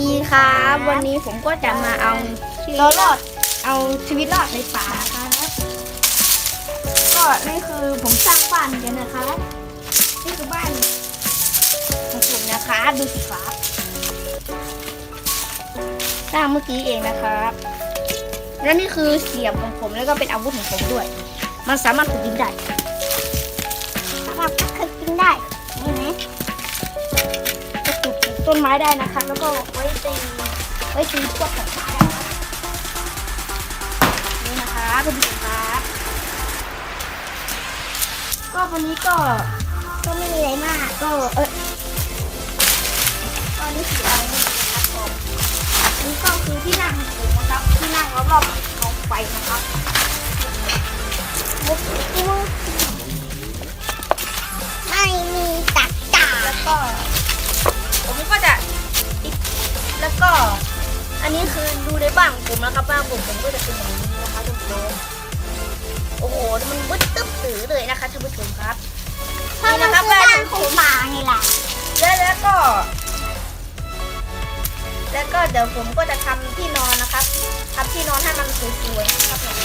ดีครับ วันนี้ผมก็จะมาเอาตัวรอดเอาชีวิตรอดในป่าครับก็นี่คือผมสร้างบ้านกันนะครับนี่คือบ้านของผมนะครับดูสิครับสร้างเมื่อกี้เองนะครับและนี่คือเสียบของผมแล้วก็เป็นอาวุธของผมด้วย มันสามารถขุดดินได้ ต้นไม้ได้นะคะ แล้วก็ไว้ตีไว้ตีพวกสัตว์ป่าได้นะคะนี่นะคะเพื่อนๆครับก็วันนี้ก็ก็ไม่มีอะไรมากก็เออก็นี่คืออะไรไม่นะครับผมนี่ก็คือที่นั่งของผมนะครับที่นั่งรอบๆกองไฟนะครับ แล้วก็อันนี้คือดูในบ้านของผมนะครับบ้านผมผมก็จะเป็นอย่างนี้นะคะท่านผู้ชมโอ้โหมันมืดตึ๊บตือเลยนะคะท่านผู้ชมครับเพราะมันคือบ้านของป่าไงล่ะแล้วแล้วก็ แล้วก็เดี๋ยวผมก็จะทำที่นอนนะครับทำที่นอนให้มันสวยๆนะครับเนี่ย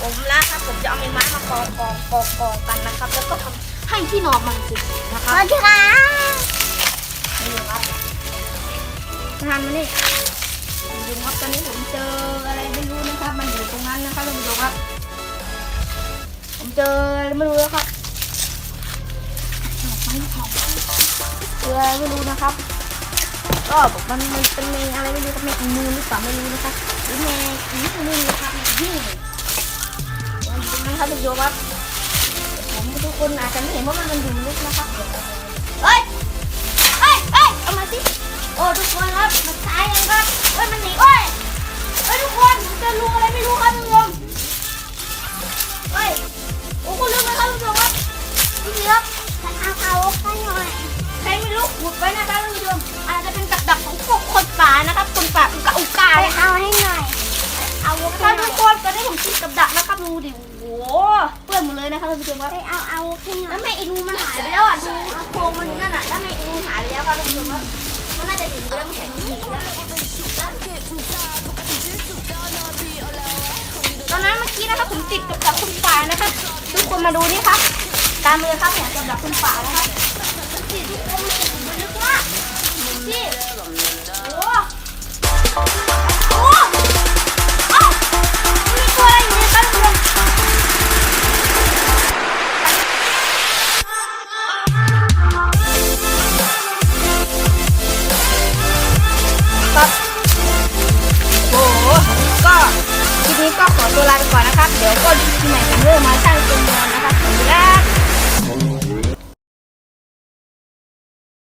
ผมละครับผมจะเอาไม้ไม้มากองกองกองกองกันนะครับ แล้วก็ทำให้ที่นอนมันสวยๆนะคสรับวัสดีค่ะนี่ครับ ทานมานี่ดูครับตอนนี้ผมเจออะไรไม่รู้นะครับ มันอยู่ตรงนั้นนะครับท่านผู้ชมครับ ผมเจออะไรไม่รู้แล้วครับเจออะไรไม่รู้นะครับก็บอกมันมันเป็นแมงอะไรไม่รู้ครับแมงมือหรือเปล่าไม่รู้นะครับหรือแมงอีกมือนะครับยิ่งมันอยู่ตรงนั้นครับท่านผู้ชมครับผมทุกคนอาจจะไม่เห็นว่ามันมันอยู่ลึกนะครับเฮ้ยเฮ้ยเฮ้ยเอามาสิ โอ้ทุกคนครับมันตายยังครับเฮ้ยมันหนีเฮ้ยเฮ้ยทุกคนผมเจอลุงอะไรไม่รู้ครับทุกคนเฮ้ยโอ้คุณลุงนะครับทุกคนครับดูสิครับฉันเอาเอาข้างหน่อยใครไม่รู้ขุดไว้นะครับท่านผู้ชมอาจจะเป็นกับดักของพวกคนป่านะครับคนป่าอุกาอุกาไปเลยครับเอาให้หน่อยเอาท่าข้านงหน่ทุอยกคนตอนนี้ผมติดกับดักนะครับดูดิโอ้โหเปื้อนหมดเลยนะครับท่านผู้ชมครับไปเอาเอาข้างหน่อแล้ยวแม่อีนูมันหายไปแล้วอะดูโครงมันอยู่นั่นอะแล้วแม่อีนูหายไปแล้วครับท่านผู้ชมครับ มันน่าจะหนีไปแล้วมันแข็งตอนนั้นเมื่อกี้นะครับผมติดกับดักคุณป่านะครับทุกคนมาดูนี่ครับ ตามมือครับเนี่ยกับดักคุณป่านะครับทุกคน ก็คลิปนี้ก็ขอตัวลาไปก่อนนะครับ เดี๋ยวก็ดูคลิปใหม่กันเรื่อยมาสร้าง